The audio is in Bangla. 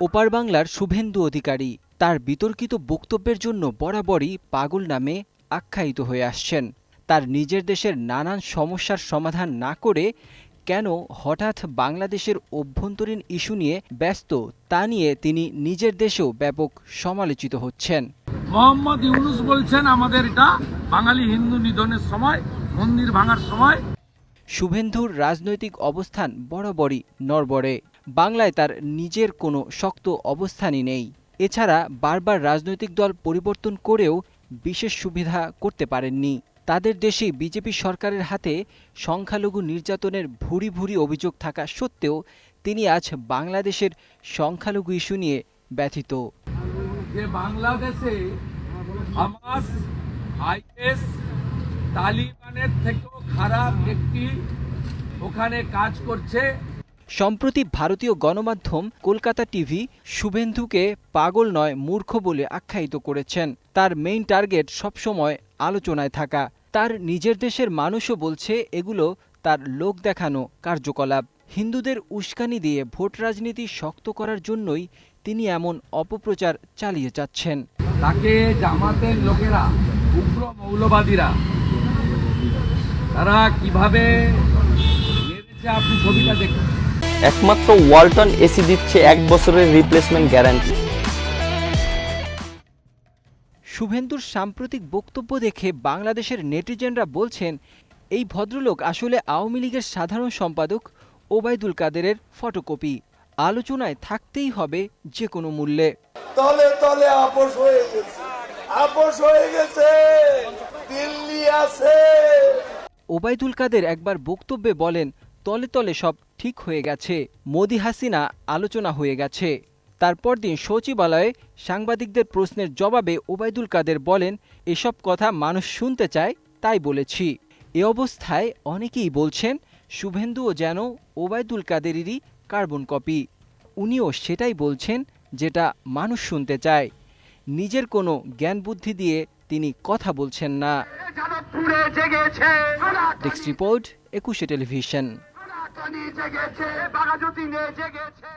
ওপার বাংলার শুভেন্দু অধিকারী তার বিতর্কিত বক্তব্যের জন্য বরাবরই পাগল নামে আখ্যায়িত হয়ে আসছেন। তার নিজের দেশের নানান সমস্যার সমাধান না করে কেন হঠাৎ বাংলাদেশের অভ্যন্তরীণ ইস্যু নিয়ে ব্যস্ত তা নিয়ে তিনি নিজের দেশেও ব্যাপক সমালোচিত হচ্ছেন। মোহাম্মদ ইউনুস বলছেন আমাদের এটা বাঙালি হিন্দু নিধনের সময় মন্দির ভাঙার সময় শুভেন্দুর রাজনৈতিক অবস্থান বরাবরই নড়বড়ে। বাংলায় তার নিজের কোনো শক্ত অবস্থানই নেই। এছাড়া বারবার রাজনৈতিক দল পরিবর্তন করেও বিশেষ সুবিধা করতে পারেননি। তাদের দেশে বিজেপি সরকারের হাতে সংখ্যালঘু নির্যাতনের ভুরি ভুরি অভিযোগ থাকা সত্ত্বেও তিনি আজ বাংলাদেশের সংখ্যালঘু ইস্যু নিয়ে ব্যথিত। যে বাংলাদেশে হামাস, আইএস, তালিবানের থেকেও খারাপ একটি ওখানে কাজ করছে। সম্প্রতি ভারতীয় গণমাধ্যম কলকাতা টিভি শুভেন্দুকে পাগল নয় মূর্খ বলে আখ্যায়িত করেছেন। তার মেইন টার্গেট সবসময় আলোচনায় থাকা। তার নিজের দেশের মানুষও বলছে এগুলো তার লোক দেখানো কার্যকলাপ। হিন্দুদের উস্কানি দিয়ে ভোট রাজনীতি শক্ত করার জন্যই তিনি এমন অপপ্রচার চালিয়ে যাচ্ছেন। তাকে জামাতের লোকেরা উগ্র মৌলবাদীরা তারা কীভাবে আপনি ছবিটা দেখুন। একমাত্র ওয়ালটন এসি দিচ্ছে এক বছরের রিপ্লেসমেন্ট গ্যারান্টি শুভেন্দুর সাম্প্রতিক বক্তব্য দেখে বাংলাদেশের নেটিজেনরা বলছেন এই ভদ্রলোক আসলে আওয়ামী লীগের সাধারণ সম্পাদক ওবায়দুল কাদেরের ফটোকপি। আলোচনায় থাকতেই হবে যে কোনো মূল্যে। তলে তলে আপোষ হয়ে গেছে। আপোষ হয়ে গেছে। দিল্লি আছে। ওবায়দুল কাদের একবার বক্তব্যে বলেন, তলে তলে সব ঠিক হয়ে গেছে। মোদি হাসিনা আলোচনা হয়ে গেছে। তারপর দিন সচিবালয়ে সাংবাদিকদের প্রশ্নের জবাবে ওবায়দুল কাদের বলেন, এসব কথা মানুষ শুনতে চায়, তাই বলেছি। এ অবস্থায় অনেকেই বলছেন, শুভেন্দুও যেন ওবায়দুল কাদেরেরই কার্বন কপি। উনিও সেটাই বলছেন যেটা মানুষ শুনতে চায়। নিজের কোনো জ্ঞান বুদ্ধি দিয়ে তিনি কথা বলছেন না। যাদবপুরে জেগেছে। ডেস্ক রিপোর্ট একুশে টেলিভিশন জেগেছে জেগেছে।